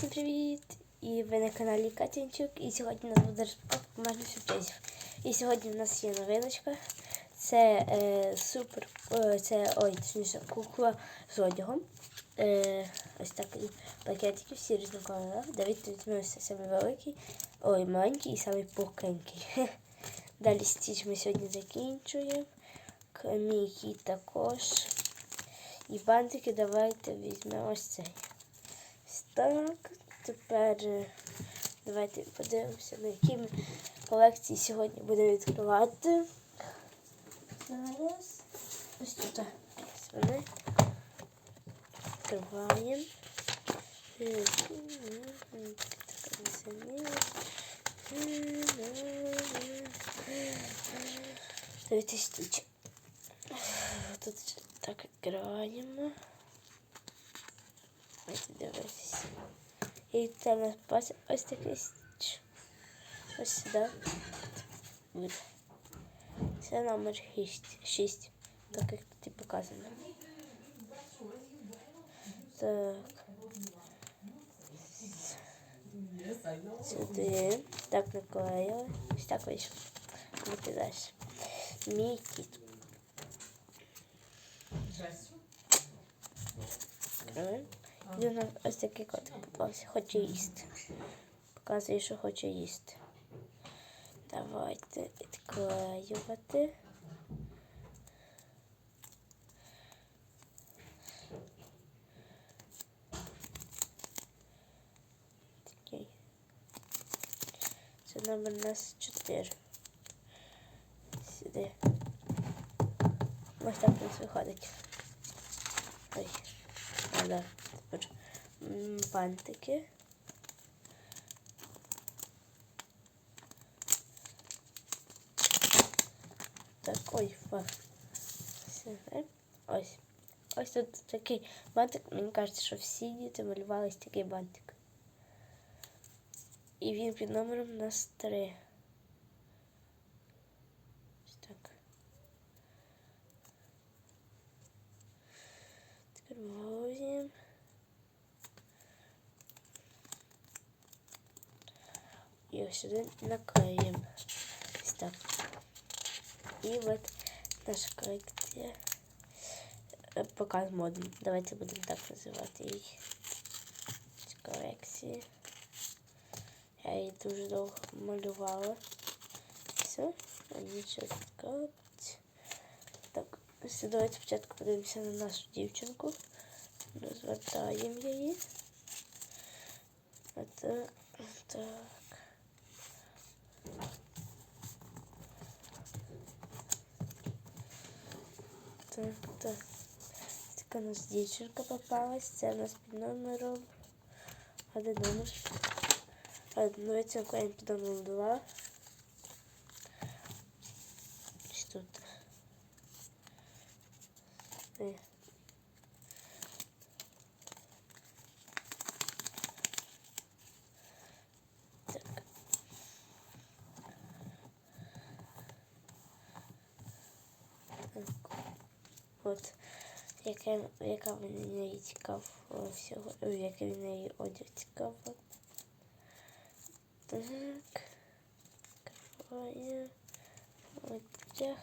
Всім привіт! І ви на каналі Катянчук. І сьогодні у нас буде розпаковка бумажних сюрпризів. І сьогодні в нас є новиночка. Це е, супер. Е, це ой, точніше, кукла з одягом. Е, ось такий пакетики, всі різнокольорові. Давайте візьмемо самий великий, ой, маленький і самий пухенький. Далі стіч ми сьогодні закінчуємо. Мій також. І бантики давайте візьмемо ось цей. Так, тепер е, давайте подивимося, на які колекції сьогодні будемо відкривати. Зараз. Ось тут. Ось вони. Відкриваємо. Е. Дивіться стіч. Тут так відкриваємо. Ось дивитися. І це у нас ось, ось такий стіч. Ось сюди. Буде. Це номер 6, 6 так як тут і показано. Так. Сюди. Так наклеїли. Ось так вийшло. Давайте далі. Мій кіт. Відкриваємо. У нас ось такий котик попався. Хоче їсти. Показує, що хоче їсти. Давайте відклеювати. Це номер нас 4. Сюди. Ось так у нас виходить. Ой. А. Тепер м, бантики. Так, ой, фа. Все, е, Ось. Ось тут такий бантик. Мені кажеться, що всі діти малювали ось такий бантик. І він під номером у нас 3. І ось сюди наклеїмо. Ось так. І от наша колекція. Е, Показ моди. Давайте будемо так називати її. Ці колекції. Я її дуже довго малювала. Все, нічого цікавого. Так, ось давайте спочатку подивимося на нашу дівчинку. Розвертаємо її. Отак, так. Так, так. Така у нас дівчинка попалась. Це у нас під номером. Один номер. Ну, цю клеїмо під номером 2. Ось тут. Е. Так. Так. От. Яка, яка в неї цікава всього, ой, який в неї одяг цікаво. Так. Криває. Одяг.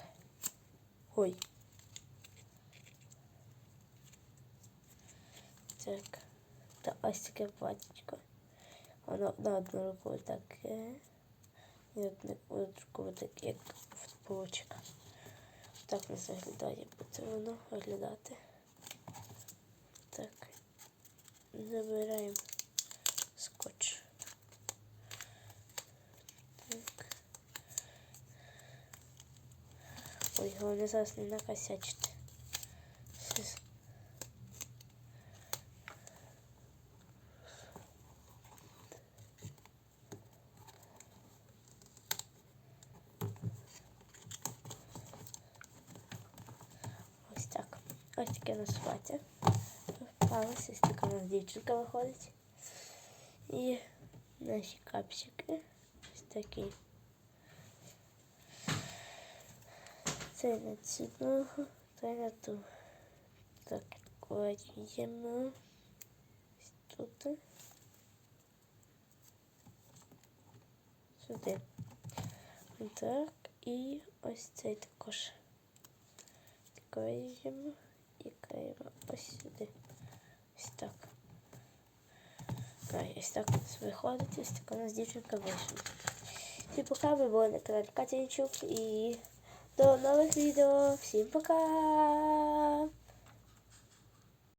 Ой. Так. Та ось таке платічко. Воно на одну руку таке. І на одну руку буде виглядати. Так. Забираємо скотч. Так. Ой, головне зараз не накосячити. Щас. Ось так. Ось таке у нас плаття. Впалося, ось така у нас дівчинка виходить. І наші капчики. Ось такі. Це на цю ногу, це на ту. Так, кладемо. Ось тут. сюди. Так, і ось цей також. Клеїмо і клеїмо ось сюди. Ось так. Ось так у нас виходить, ось така у нас дівчинка вийшла. Всім пока, ви були на каналі Катя Янчук і до нових відео. Всім пока!